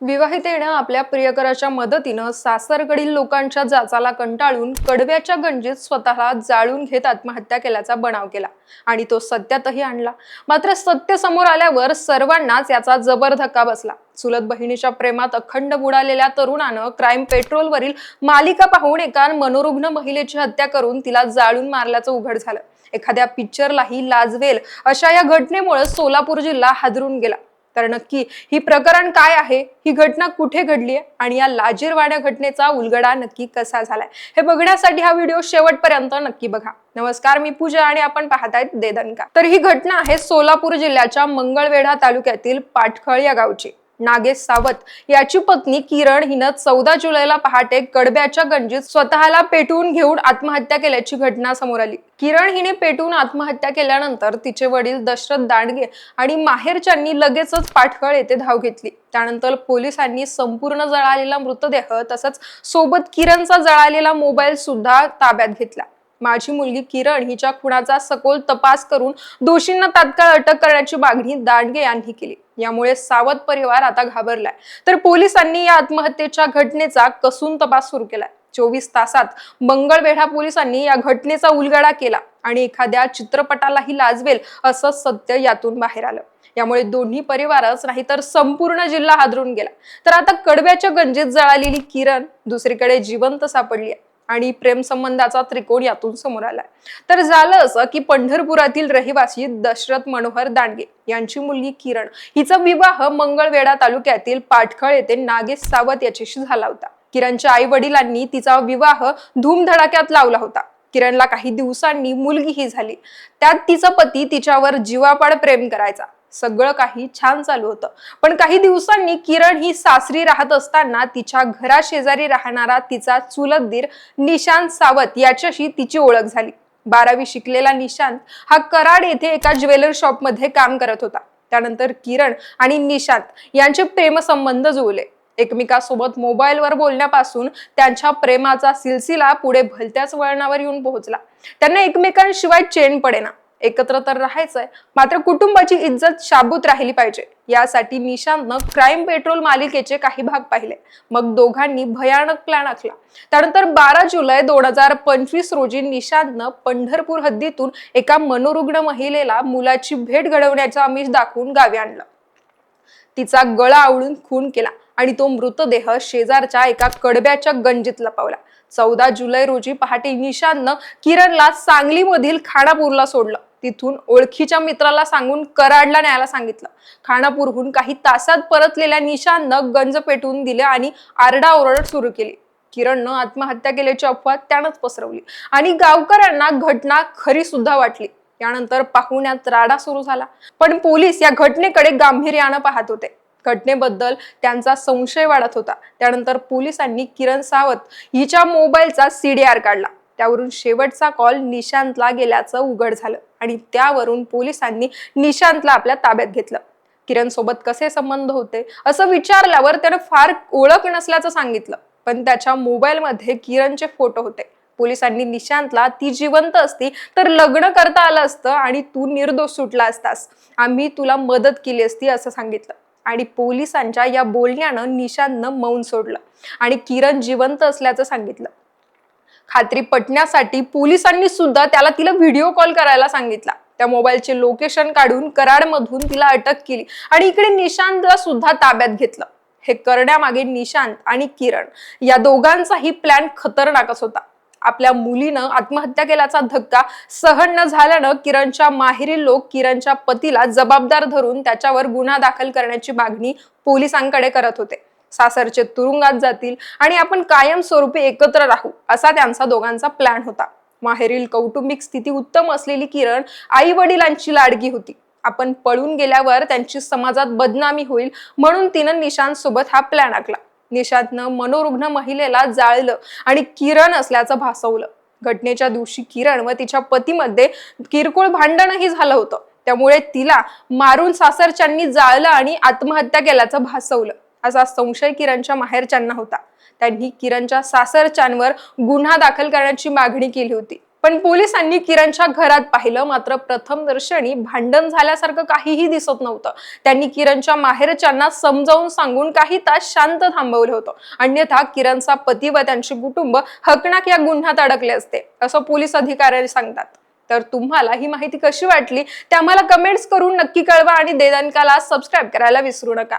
विवाहितेनं आपल्या प्रियकराच्या मदतीनं सासरकडील लोकांच्या जाचाला कंटाळून कडव्याच्या गंजीत स्वतःला जाळून घेत आत्महत्या केल्याचा बनाव केला आणि तो सत्यातही आणला. मात्र सत्य समोर आल्यावर सर्वांनाच याचा जबर धक्का बसला. चुलत बहिणीच्या प्रेमात अखंड बुडालेल्या तरुणानं क्राईम पेट्रोलवरील मालिका पाहून एका मनोरुग्ण महिलेची हत्या करून तिला जाळून मारल्याचं उघड झालं. एखाद्या पिक्चरलाही लाजवेल अशा या घटनेमुळे सोलापूर जिल्हा हादरून गेला. तर नक्की ही प्रकरण काय आहे? ही घटना कुठे घडली आहे? आणि या लाजीरवाड्या घटनेचा उलगडा नक्की कसा झालाय? हे बघण्यासाठी हा व्हिडिओ शेवटपर्यंत नक्की बघा. नमस्कार मी पूजा आणि आपण पाहतायत देदनका तर ही घटना आहे सोलापूर जिल्ह्याच्या मंगळवेढा तालुक्यातील पाटखळ या गावची. नागेश सावत याची पत्नी किरण हिनं चौदा जुलैला पहाटे कडब्याच्या गंजीत स्वतःला पेटवून घेऊन आत्महत्या केल्याची घटना समोर आली. किरण हिने पेटवून आत्महत्या केल्यानंतर तिचे वडील दशरथ दांडगे आणि माहेरच्यांनी लगेचच पाठकळ येथे धाव घेतली. त्यानंतर पोलिसांनी संपूर्ण जळालेला मृतदेह तसंच सोबत किरणचा जळालेला मोबाईल सुद्धा ताब्यात घेतला. माझी मुलगी किरण हिच्या खुनाचा सखोल तपास करून दोषींना तात्काळ अटक करण्याची मागणी दांडगे यांनी केली. यामुळे सावध परिवार आता घाबरलाय. तर पोलिसांनी या आत्महत्येच्या घटनेचा कसून तपास सुरू केलाय. चोवीस तासात मंगळवेढा पोलिसांनी या घटनेचा उलगडा केला आणि एखाद्या चित्रपटालाही लाजवेल असं सत्य यातून बाहेर आलं. यामुळे दोन्ही परिवारच नाही तर संपूर्ण जिल्हा हादरून गेला. तर आता कडव्याच्या गंजीत जळालेली किरण दुसरीकडे जिवंत सापडली आहे. आणि प्रेम संबंधाचा त्रिकोण यातून समोर आलाय. तर झालं असं की पंढरपुरातील रहिवासी दशरथ मनोहर दांडगे यांची मुलगी किरण हिचा विवाह मंगळवेढा तालुक्यातील पाटखळ येथे नागेश सावत याच्याशी झाला होता. किरणच्या आई वडिलांनी तिचा विवाह धूमधडाक्यात लावला होता. किरणला काही दिवसांनी मुलगीही झाली. त्यात तिचा पती तिच्यावर जीवापाड प्रेम करायचा. सगळं काही छान चालू होतं. पण काही दिवसांनी किरण ही सासरी राहत असताना तिच्या घराशेजारी राहणारा तिचा चुलत दीर निशांत सावत याच्याशी तिची ओळख झाली. बारावी शिकलेला निशांत हा कराड येथे एका ज्वेलर शॉपमध्ये काम करत होता. त्यानंतर किरण आणि निशांत यांचे प्रेमसंबंध जुळले. एकमेकासोबत मोबाईलवर बोलण्यापासून त्यांच्या प्रेमाचा सिलसिला पुढे भलत्याच वळणावर येऊन पोहोचला. त्यांना एकमेकांशिवाय चेन पडेना. एकत्र तर राहायचंय मात्र कुटुंबाची इज्जत शाबूत राहिली पाहिजे. यासाठी निशांतनं क्राईम पेट्रोल मालिकेचे काही भाग पाहिले. मग दोघांनी भयानक प्लॅन आखला. त्यानंतर बारा जुलै दोन हजार पंचवीस रोजी निशांतनं पंढरपूर हद्दीतून एका मनोरुग्ण महिलेला मुलाची भेट घडवण्याचं आमिष दाखवून गावी आणलं. तिचा गळा आवळून खून केला आणि तो मृतदेह शेजारच्या एका कडब्याच्या गंजीत लपवला. चौदा जुलै रोजी पहाटे निशांतनं किरणला सांगलीमधील खानापूरला सोडलं. तिथून ओळखीच्या मित्राला सांगून कराडला न्यायला सांगितलं. खानापूरहून काही तासात परतलेल्या निशांतनं गंज पेटवून दिले आणि आरडाओरड सुरू केली. किरणनं आत्महत्या केल्याची अफवा त्यानंच पसरवली आणि गावकऱ्यांना घटना खरी सुद्धा वाटली. यानंतर पाहुण्यात राडा सुरू झाला. पण पोलीस या घटनेकडे गांभीर्यानं पाहत होते. घटनेबद्दल त्यांचा संशय वाढत होता. त्यानंतर पोलिसांनी किरण सावत हिच्या मोबाईलचा सीडीआर काढला. त्यावरून शेवटचा कॉल निशांतला गेल्याचं उघड झालं आणि त्यावरून पोलिसांनी निशांतला आपल्या ताब्यात घेतलं. किरण सोबत कसे संबंध होते असं विचारल्यावर त्यानं फार ओळख नसल्याचं सांगितलं. पण त्याच्या मोबाईलमध्ये किरणचे फोटो होते. पोलिसांनी निशांतला ती जिवंत असती तर लग्न करता आलं असतं आणि तू निर्दोष सुटला असतास. आम्ही तुला मदत केली असती असं सांगितलं. आणि पोलिसांच्या या बोलण्यानं निशांतनं मौन सोडलं. आणि किरण जिवंत असल्याचं सांगितलं. खात्री पटण्यासाठी पोलिसांनी सुद्धा त्याला तिला व्हिडिओ कॉल करायला सांगितला. त्या मोबाईलचे लोकेशन काढून कराडमधून तिला अटक केली आणि इकडे निशांतला सुद्धा ताब्यात घेतलं. हे करण्यामागे निशांत आणि किरण या दोघांचाही प्लॅन खतरनाकच होता. आपल्या मुलीनं आत्महत्या केल्याचा धक्का सहन न झाल्यानं किरणच्या माहेरील लोक किरणच्या पतीला जबाबदार धरून त्याच्यावर गुन्हा दाखल करण्याची मागणी पोलिसांकडे करत होते. सासरचे तुरुंगात जातील आणि आपण कायमस्वरूपी एकत्र राहू असा त्यांचा दोघांचा प्लॅन होता. माहेरील कौटुंबिक स्थिती उत्तम असलेली किरण आई वडिलांची लाडगी होती. आपण पळून गेल्यावर त्यांची समाजात बदनामी होईल म्हणून तिनं निशांत सोबत हा प्लॅन आखला. निशांतनं मनोरुग्ण महिलेला जाळलं आणि किरण असल्याचं भासवलं. घटनेच्या दिवशी किरण व तिच्या पतीमध्ये किरकोळ भांडणही झालं होतं. त्यामुळे तिला मारून सासरच्यांनी जाळलं आणि आत्महत्या केल्याचं भासवलं. असा संशय किरणच्या माहेरच्यांना होता. त्यांनी किरणच्या सासरच्यांवर गुन्हा दाखल करण्याची मागणी केली होती. पण पोलिसांनी किरणच्या घरात पाहिलं मात्र प्रथम दर्शनी भांडण झाल्यासारखं काहीही दिसत नव्हतं. त्यांनी किरणच्या माहेरच्यांना समजावून सांगून काही तास शांत थांबवलं होतं. अन्यथा किरणचा पती व त्यांचे कुटुंब हकणाक या गुन्ह्यात अडकले असते असं पोलीस अधिकारी सांगतात. तर तुम्हाला ही माहिती कशी वाटली? ते आम्हाला कमेंट्स करून नक्की कळवा आणि देदानकाला सबस्क्राईब करायला विसरू नका.